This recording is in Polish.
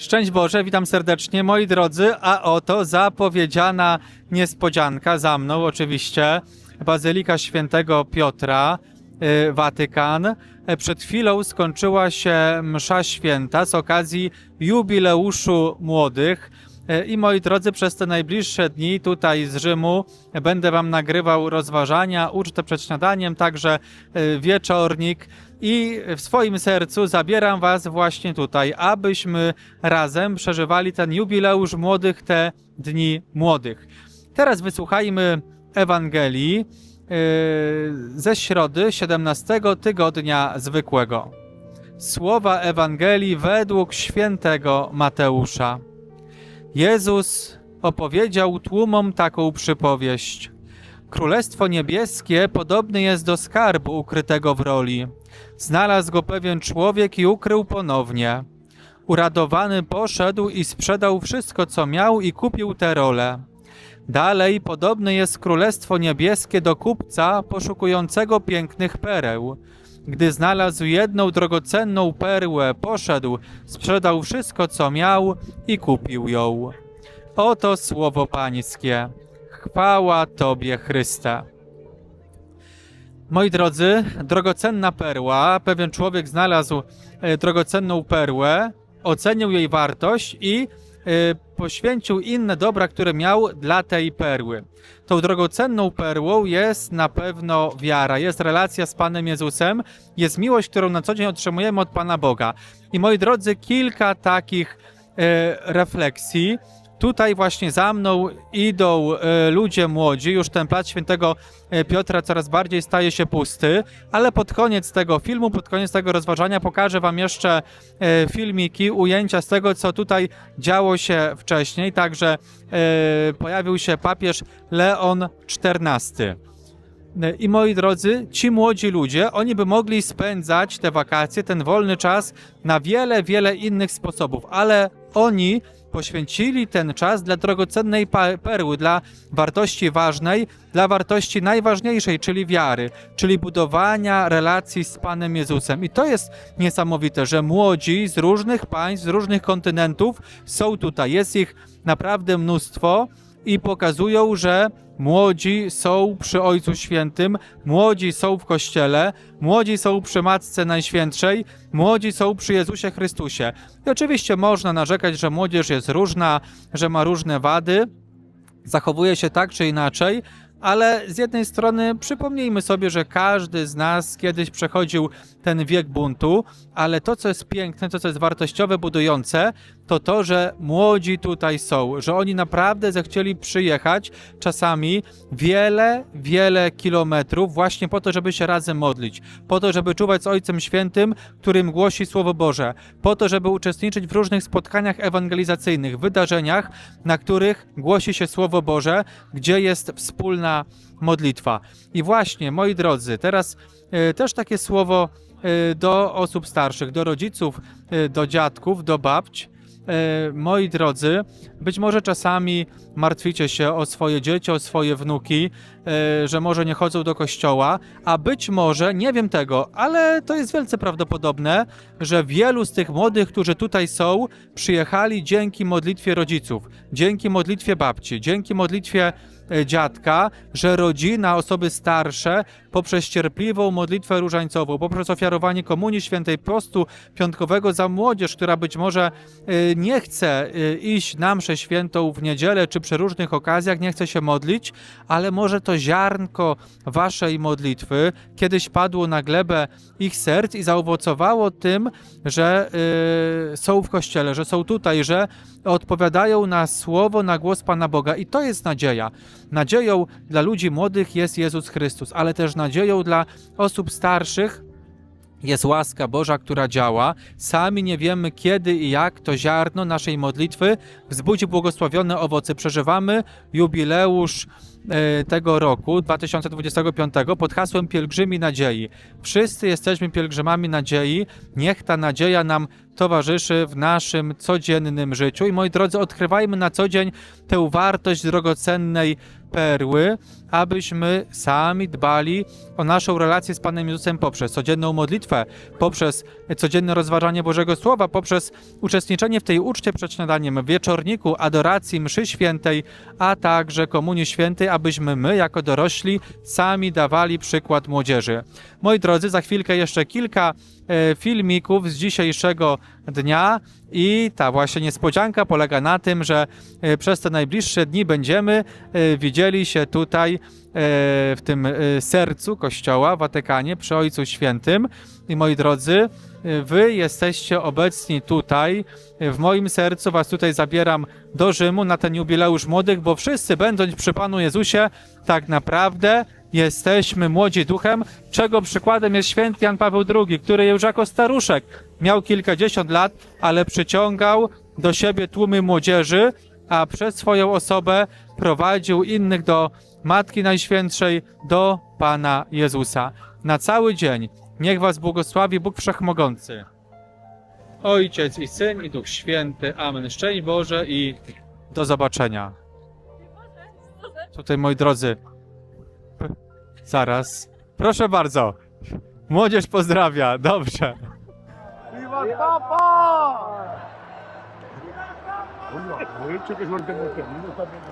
Szczęść Boże, witam serdecznie moi drodzy, a oto zapowiedziana niespodzianka za mną oczywiście, Bazylika Świętego Piotra, y, Watykan. Y, Przed chwilą skończyła się msza święta z okazji jubileuszu młodych. Y, I moi drodzy, przez te najbliższe dni tutaj z Rzymu będę Wam nagrywał rozważania, ucztę przed śniadaniem, także y, wieczornik. I w swoim sercu zabieram Was właśnie tutaj, abyśmy razem przeżywali ten jubileusz młodych, te dni młodych. Teraz wysłuchajmy Ewangelii yy, ze środy 17 tygodnia zwykłego. Słowa Ewangelii według świętego Mateusza. Jezus opowiedział tłumom taką przypowieść. Królestwo niebieskie podobne jest do skarbu ukrytego w roli. Znalazł go pewien człowiek i ukrył ponownie. Uradowany poszedł i sprzedał wszystko, co miał, i kupił tę rolę. Dalej podobne jest Królestwo Niebieskie do kupca poszukującego pięknych pereł. Gdy znalazł jedną drogocenną perłę, poszedł, sprzedał wszystko, co miał i kupił ją. Oto słowo Pańskie. Chwała Tobie, Chryste. Moi drodzy, drogocenna perła, pewien człowiek znalazł e, drogocenną perłę, ocenił jej wartość i e, poświęcił inne dobra, które miał dla tej perły. Tą drogocenną perłą jest na pewno wiara, jest relacja z Panem Jezusem, jest miłość, którą na co dzień otrzymujemy od Pana Boga. I moi drodzy, kilka takich e, refleksji. Tutaj właśnie za mną idą e, ludzie młodzi, już ten plac świętego e, Piotra coraz bardziej staje się pusty, ale pod koniec tego filmu, pod koniec tego rozważania pokażę wam jeszcze e, filmiki, ujęcia z tego, co tutaj działo się wcześniej, także pojawił się papież Leon XIV. I moi drodzy, ci młodzi ludzie, oni by mogli spędzać te wakacje, ten wolny czas na wiele, wiele innych sposobów, ale oni poświęcili ten czas dla drogocennej perły, dla wartości ważnej, dla wartości najważniejszej, czyli wiary, czyli budowania relacji z Panem Jezusem. I to jest niesamowite, że młodzi z różnych państw, z różnych kontynentów są tutaj. Jest ich naprawdę mnóstwo i pokazują, że młodzi są przy Ojcu Świętym, młodzi są w Kościele, młodzi są przy Matce Najświętszej, młodzi są przy Jezusie Chrystusie. I oczywiście można narzekać, że młodzież jest różna, że ma różne wady, zachowuje się tak czy inaczej, ale z jednej strony przypomnijmy sobie, że każdy z nas kiedyś przechodził ten wiek buntu, ale to, co jest piękne, to, co jest wartościowe, budujące, to to, że młodzi tutaj są, że oni naprawdę zechcieli przyjechać czasami wiele, wiele kilometrów właśnie po to, żeby się razem modlić, po to, żeby czuwać z Ojcem Świętym, którym głosi Słowo Boże, po to, żeby uczestniczyć w różnych spotkaniach ewangelizacyjnych, wydarzeniach, na których głosi się Słowo Boże, gdzie jest wspólna modlitwa. I właśnie, moi drodzy, teraz e, też takie słowo e, do osób starszych, do rodziców, e, do dziadków, do babć. E, moi drodzy, być może czasami martwicie się o swoje dzieci, o swoje wnuki, e, że może nie chodzą do kościoła, a być może, nie wiem tego, ale to jest wielce prawdopodobne, że wielu z tych młodych, którzy tutaj są, przyjechali dzięki modlitwie rodziców, dzięki modlitwie babci, dzięki modlitwie e, dziadka, że rodzina, osoby starsze poprzez cierpliwą modlitwę różańcową, poprzez ofiarowanie Komunii Świętej, postu piątkowego za młodzież, która być może nie chce y, iść na mszę świętą w niedzielę czy przy różnych okazjach, nie chce się modlić, ale może to ziarnko waszej modlitwy kiedyś padło na glebę ich serc i zaowocowało tym, że y, są w kościele, że są tutaj, że odpowiadają na słowo, na głos Pana Boga. I to jest nadzieja. Nadzieją dla ludzi młodych jest Jezus Chrystus, ale też nadzieją dla osób starszych jest łaska Boża, która działa. Sami nie wiemy, kiedy i jak to ziarno naszej modlitwy wzbudzi błogosławione owoce. Przeżywamy jubileusz e, tego roku 2025 pod hasłem Pielgrzymi Nadziei. Wszyscy jesteśmy pielgrzymami nadziei. Niech ta nadzieja nam towarzyszy w naszym codziennym życiu. I moi drodzy, odkrywajmy na co dzień tę wartość drogocennej perły, abyśmy sami dbali o naszą relację z Panem Jezusem poprzez codzienną modlitwę, poprzez codzienne rozważanie Bożego Słowa, poprzez uczestniczenie w tej uczcie przed śniadaniem, wieczorniku, adoracji, mszy świętej, a także komunii świętej, abyśmy my, jako dorośli, sami dawali przykład młodzieży. Moi drodzy, za chwilkę jeszcze kilka e, filmików z dzisiejszego dnia i ta właśnie niespodzianka polega na tym, że e, przez te najbliższe dni będziemy e, widzieli się tutaj e, w tym sercu Kościoła Watykanie przy Ojcu Świętym. I moi drodzy, wy jesteście obecni tutaj. W moim sercu was tutaj zabieram do Rzymu na ten jubileusz młodych, bo wszyscy będąc przy Panu Jezusie, tak naprawdę jesteśmy młodzi duchem, czego przykładem jest święty Jan Paweł II, który już jako staruszek miał kilkadziesiąt lat, ale przyciągał do siebie tłumy młodzieży, a przez swoją osobę prowadził innych do Matki Najświętszej, do Pana Jezusa. Na cały dzień niech was błogosławi Bóg Wszechmogący. Ojciec i Syn i Duch Święty. Amen. Szczęść Boże i do zobaczenia. Tutaj moi drodzy. Zaraz. Proszę bardzo. Młodzież pozdrawia. Dobrze. ¡Viva Copa! ¡Hola! ¡Qué suerte hemos tenido también!